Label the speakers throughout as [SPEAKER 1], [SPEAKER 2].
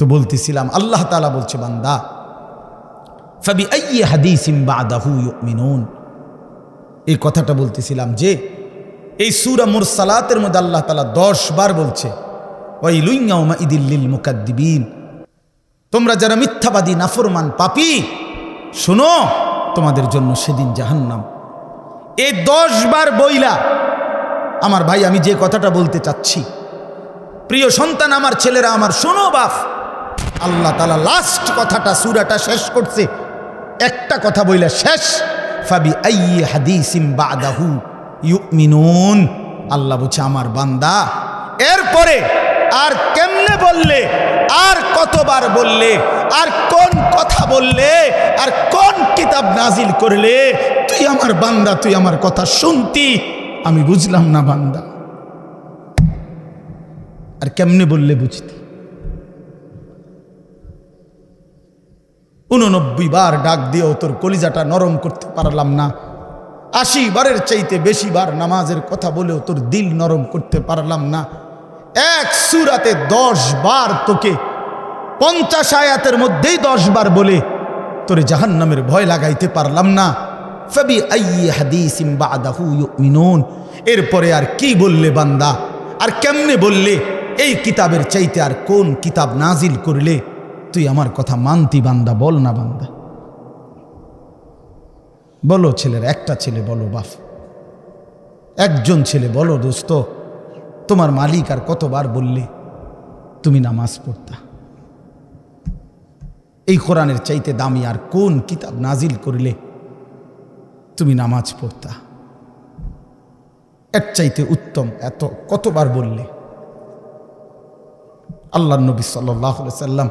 [SPEAKER 1] তো বলতেছিলাম, আল্লাহ তালা বলছে, বান্দা ফাবি আইয়ে হাদিসিম বাদাহু ইউমিনুন। এই কথাটা বলতেছিলাম যে, এই সুরা মুরসালাতের মধ্যে আল্লাহ তালা দশ বার বলছে ওই লুইয়াউমা ইদিল্লিল মুকাদ্দিবিন। তোমরা যারা মিথ্যাবাদী, নাফরমান, পাপি, শোনো, তোমাদের জন্য সেদিন জাহান্নাম। এই দশ বার বইলা, আমার ভাই, আমি যে কথাটা বলতে চাচ্ছি, প্রিয় সন্তান, আমার ছেলেরা, আমার শোনো বাপ আল্লাহ তালা লাস্ট কথাটা, সুরাটা শেষ করছে। একটা কথা বইলে শেষ। ফাবি আইয়ে হাদিসিম বাদাহু ইউমিনুন। আল্লাহ বলছে, আমার বান্দা, এরপরে আর কেমনে বললে, আর কতবার বললে, আর কোন কথা বললে, আর কোন কিতাব নাজিল করলে, তুই আমার বান্দা, তুই আমার কথা শুনতি? আমি বুঝলাম না বান্দা। আর কেমনে বললে বুঝতি? উননব্বই বার ডাক দিয়েও তোর কলিজাটা নরম করতে পারলাম না। আশি বারের চাইতে বেশি বার নামাজের কথা বলেও তোর দিল নরম করতে পারলাম না। এক সুরাতে দশ বার তোকে, পঞ্চাশ আয়াতের মধ্যেই দশ বার বলে তোরে জাহান নামের ভয় লাগাইতে পারলাম না। ফবি আইয়ে বাদাহু ইউমিনুন। এরপরে আর কি বললে বান্দা? আর কেমনে বললে? এই কিতাবের চাইতে আর কোন কিতাব নাজিল করলে? তুই আমার কথা মানতি বান্দা, বল না বান্দা। বলো ছেলের, একটা ছেলে বলো বাপ। একজন ছেলে বলো দোস্ত, তোমার মালিক আর কতবার বললে তুমি নামাজ পড়তা? এই কোরআনের চাইতে দামি আর কোন কিতাব নাজিল করলে তুমি নামাজ পড়তা? এর চাইতে উত্তম এত কতবার বললে? আল্লাহ নবী সাল্লাহ সাল্লাম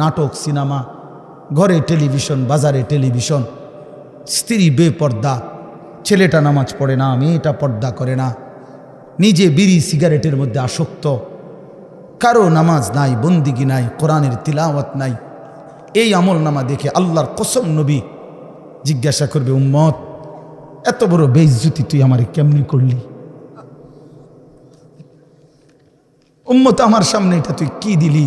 [SPEAKER 1] নাটক, সিনেমা, ঘরে টেলিভিশন, বাজারে টেলিভিশন, স্ত্রী বেপর্দা, ছেলেটা নামাজ পড়ে না, মেয়েটা পর্দা করে না, নিজে বিড়ি সিগারেটের মধ্যে আসক্ত, কারও নামাজ নাই, বন্দিগি নাই, কোরআনের তিলাওয়াত নাই, এই আমল নামা দেখে আল্লাহর কসম নবী জিজ্ঞাসা করবে, উম্মত, এত বড় বেইজ্জুতি তুই আমারে কেমনি করলি? উম্মত, আমার সামনে এটা তুই কি দিলি?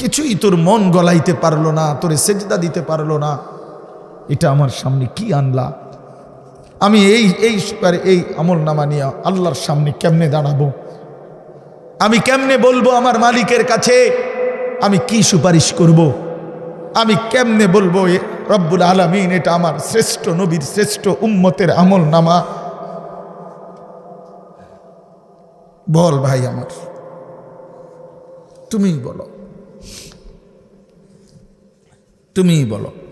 [SPEAKER 1] কিছুই তোর মন গলাইতে পারল না, তোরে সেজদা দিতে পারল না। এটা আমার সামনে কি আনলা? আমি এই এই এই আমল নামা নিয়ে আল্লাহর সামনে কেমনে দাঁড়াবো? আমি কেমনে বলব আমার মালিকের কাছে, আমি কি সুপারিশ করব। আমি কেমনে বলব রব্বুল আলমিন, এটা আমার শ্রেষ্ঠ নবীর শ্রেষ্ঠ উম্মতের আমল নামা বল ভাই আমার, তুমিই বলো। তুমিই বলো।